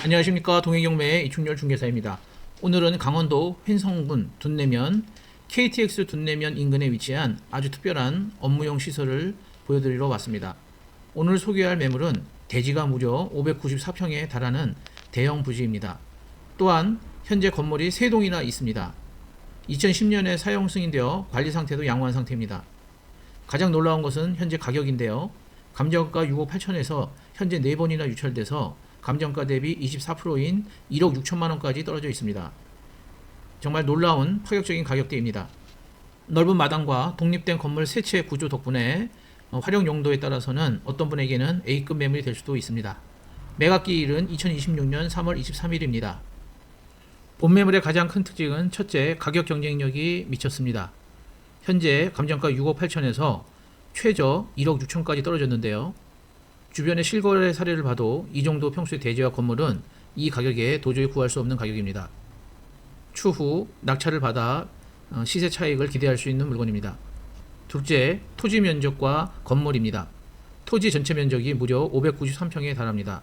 안녕하십니까 동해경매의 이충렬 중개사입니다. 오늘은 강원도 횡성군 둔내면 KTX 둔내면 인근에 위치한 아주 특별한 업무용 시설을 보여드리러 왔습니다. 오늘 소개할 매물은 대지가 무려 594평에 달하는 대형 부지입니다. 또한 현재 건물이 3동이나 있습니다. 2010년에 사용 승인되어 관리 상태도 양호한 상태입니다. 가장 놀라운 것은 현재 가격인데요. 감정가 6억 8천에서 현재 4번이나 유찰돼서 감정가 대비 24%인 1억 6천만 원까지 떨어져 있습니다. 정말 놀라운 파격적인 가격대입니다. 넓은 마당과 독립된 건물 세 채 구조 덕분에 어, 활용 용도에 따라서는 어떤 분에게는 A급 매물이 될 수도 있습니다. 매각기일은 2026년 3월 23일입니다. 본 매물의 가장 큰 특징은 첫째, 가격 경쟁력이 미쳤습니다. 현재 감정가 6억 8천에서 최저 1억 6천까지 떨어졌는데요. 주변의 실거래 사례를 봐도 이 정도 평수의 대지와 건물은 이 가격에 도저히 구할 수 없는 가격입니다. 추후 낙찰을 받아 어, 시세 차익을 기대할 수 있는 물건입니다. 둘째, 토지 면적과 건물입니다. 토지 전체 면적이 무려 593평에 달합니다.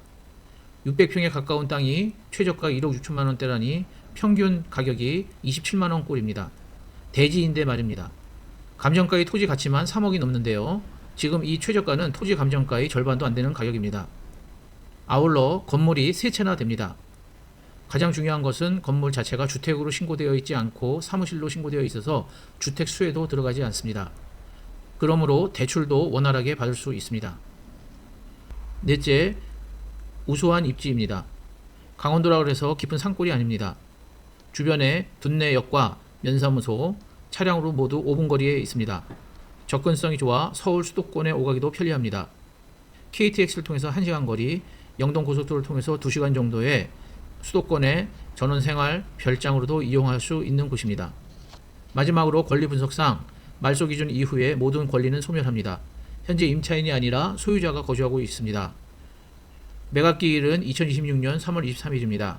600평에 가까운 땅이 최저가 1억 6천만 원대라니 평균 가격이 27만 원 꼴입니다. 대지인데 말입니다. 감정가의 토지 가치만 3억이 넘는데요. 지금 이 최저가는 토지 감정가의 절반도 안 되는 가격입니다. 아울러 건물이 세 채나 됩니다. 가장 중요한 것은 건물 자체가 주택으로 신고되어 있지 않고 사무실로 신고되어 있어서 주택 수에도 들어가지 않습니다. 그러므로 대출도 원활하게 받을 수 있습니다. 넷째, 우수한 입지입니다. 강원도라 그래서 깊은 산골이 아닙니다. 주변에 둔내역과 면사무소, 차량으로 모두 5분 거리에 있습니다. 접근성이 좋아 서울 수도권에 오가기도 편리합니다. KTX를 통해서 1시간 거리, 영동 고속도로를 통해서 2시간 정도의 수도권의 전원 생활 별장으로도 이용할 수 있는 곳입니다. 마지막으로 권리 분석상 말소 기준 이후에 모든 권리는 소멸합니다. 현재 임차인이 아니라 소유자가 거주하고 있습니다. 매각 기일은 2026년 3월 23일입니다.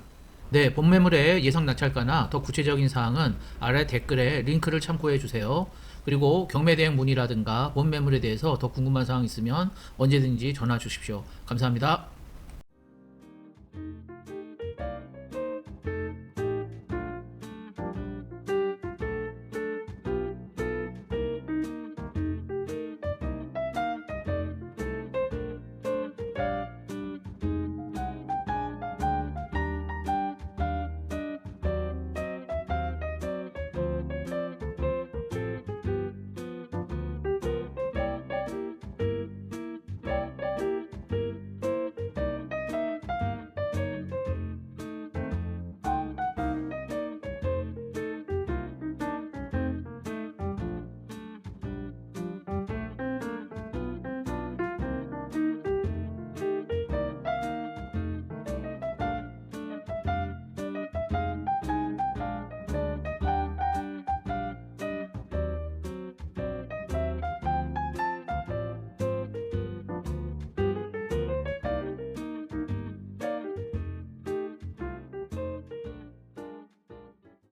네, 본 매물의 예상 낙찰가나 더 구체적인 사항은 아래 댓글에 링크를 참고해 주세요. 그리고 경매 대행 문의라든가 본 매물에 대해서 더 궁금한 사항 있으면 언제든지 전화 주십시오. 감사합니다.